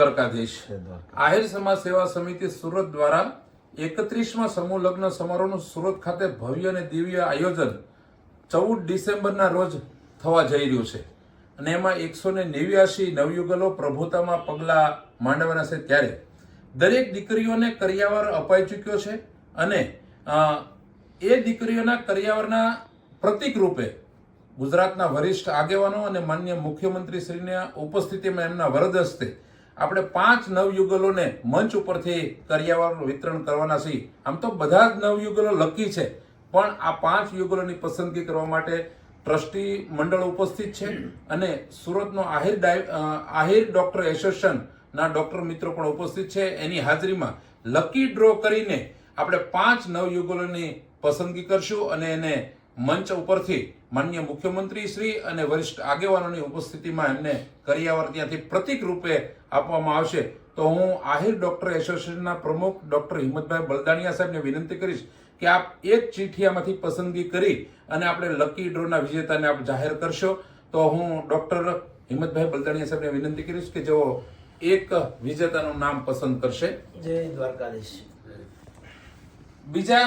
દ્વારકાધીશ. આહિર સમાજ સેવા સમિતિ સુરત દ્વારા એકત્રીસમાં સમૂહ લગ્ન સમારોહનું સુરત ખાતે ભવ્ય અને દિવ્ય આયોજન ચૌદ ડિસેમ્બરના રોજ થવા જઈ રહ્યું છે. અને એમાં એકસો ને નેવ્યાસી નવયુગલો પ્રભુતામાં પગલાં માંડવાના છે ત્યારે દરેક દીકરીઓને કરિયાવર અપાઈ ચૂક્યો છે અને એ દીકરીઓના કરિયાવરના પ્રતિકરૂપે ગુજરાતના વરિષ્ઠ આગેવાનો અને માન્ય મુખ્યમંત્રી શ્રીના ઉપસ્થિતિમાં એમના વરદ હસ્તે આપણે પાંચ નવયુગલોને મંચ ઉપરથી કરિયાવર વિતરણ કરવાના છીએ. આમ તો બધા જ નવયુગલો લકી છે. પણ આ પાંચ યુગલોની પસંદગી કરવા માટે ટ્રસ્ટી મંડળ ઉપસ્થિત છે અને સુરતનો આહિર આહિર ડોક્ટર એસોસિએશનના ડોક્ટર મિત્રો પણ ઉપસ્થિત છે. એની હાજરીમાં લકી ડ્રો કરીને આપણે પાંચ નવયુગલોની પસંદગી કરશું અને એને મંચ ઉપરથી માન્ય મુખ્યમંત્રી શ્રી અને વરિષ્ઠ આગેવાનોની ઉપસ્થિતિમાં એમને કરિયાવર ત્યાંથી પ્રતિક રૂપે આપવામાં આવશે. તો હું આહિર ડોક્ટર એસોસિએશનના પ્રમુખ ડોક્ટર હિંમતભાઈ બલદાણિયા સાહેબને વિનંતી કરીશ કે આપ એક ચીઠિયામાંથી પસંદગી કરી અને આપણે લકી ડ્રોના વિજેતાને આપ જાહેર કરશો. તો હું ડોક્ટર હિંમતભાઈ બલદાણિયા સાહેબને વિનંતી કરીશ કે જેઓ એક વિજેતાનું નામ પસંદ કરશે. જય દ્વારકાધીશ. બીજા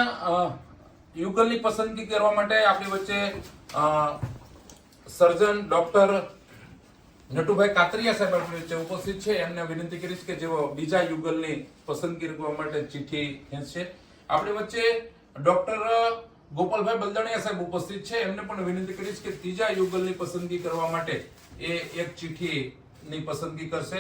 યુગલની પસંદગી કરવા માટે આપણી વચ્ચે સર્જન ડોક્ટર નટુભાઈ કાતરિયા સાહેબ આપણી વચ્ચે ઉપસ્થિત છે. એમને વિનંતી કરીશ કે જેઓ બીજા યુગલની પસંદગી કરવા માટે ચિઠ્ઠી ખેંચશે. આપણી વચ્ચે ડોક્ટર ગોપાલભાઈ બલદાણિયા સાહેબ ઉપસ્થિત છે. એમને પણ વિનંતી કરીશ કે ત્રીજા યુગલની પસંદગી કરવા માટે એ એક ચિઠ્ઠીની પસંદગી કરશે.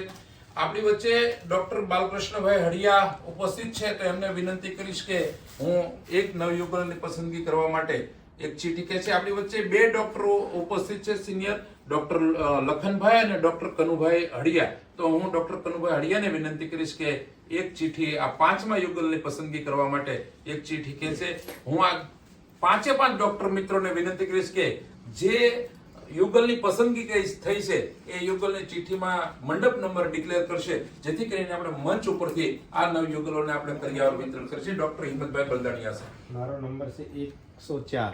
આપણી વચ્ચે ડોક્ટર બાલકૃષ્ણભાઈ હડિયા ઉપસ્થિત છે તો એમને વિનંતી કરીશ કે હું એક નવયુગલની પસંદગી કરવા માટે એક ચીઠી કે છે. આપણી વચ્ચે બે ડોક્ટરો ઉપસ્થિત છે, સિનિયર ડોક્ટર લખનભાઈ અને ડોક્ટર કનુભાઈ હડિયા. તો હું ડોક્ટર કનુભાઈ હડિયાને વિનંતી કરીશ કે એક ચીઠી આ પાંચમા યુગલની પસંદગી કરવા માટે એક ચીઠી કે છે. હું આ પાંચે પાંચ ડોક્ટર મિત્રોને વિનંતી કરીશ કે જે યુગલની પસંદગી કઈ થઈ છે એ યુગલની ચિઠ્ઠીમાં મંડપ નંબર ડિક્લેર કરશે. જેથી કરીને આપણે મંચ ઉપરથી આ નવ યુગલોને આપણે કરિયાવર વિતરણ કરશે. ડોક્ટર હિંમતભાઈ બલદાણિયા છે મારો નંબર છે એકસો ચાર.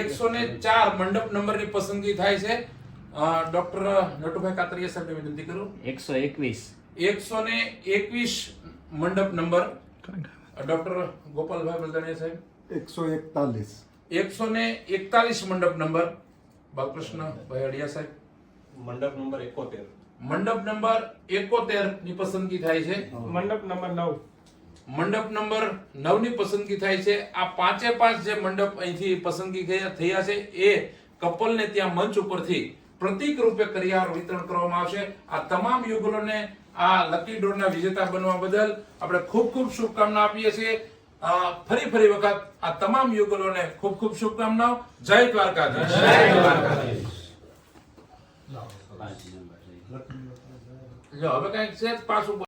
એકસો ને ચાર મંડપ નંબરની પસંદગી થાય છે. ડોક્ટર નટુભાઈ કાતરિયા સાહેબ વિનંતી કરું. એકસો એકવીસ. એકસો ને એકવીસ મંડપ નંબર. ડોક્ટર ગોપાલભાઈ બલદાણિયા સાહેબ. એકસો એકતાલીસ. એકસો ને એકતાલીસ મંડપ નંબર. બાલકૃષ્ણ ભાઈ અડિયા સાહેબ. મંડપ નંબર એકોતેર. મંડપ નંબર એકોતેરની પસંદગી થાય છે. મંડપ નંબર નવ. મંડપ નંબર નવની પસંદગી થાય છે. આ પાંચે પાંચ જે મંડપ અહીંથી પસંદગી થયા- થયા છે એ કપલને ત્યાં મંચ ઉપરથી પ્રતિક રૂપે કરિયાર વિતરણ કરવામાં આવશે. આ તમામ યુગલોને આ લકી ડોરના વિજેતા બનવા બદલ આપણે ખૂબ ખૂબ શુભકામના આપીએ છીએ. ફરી ફરી વખત આ તમામ યુગલોને ખૂબ ખૂબ શુભકામનાઓ. જય દ્વારકાધીશ. જો હવે કંઈક છે પાછું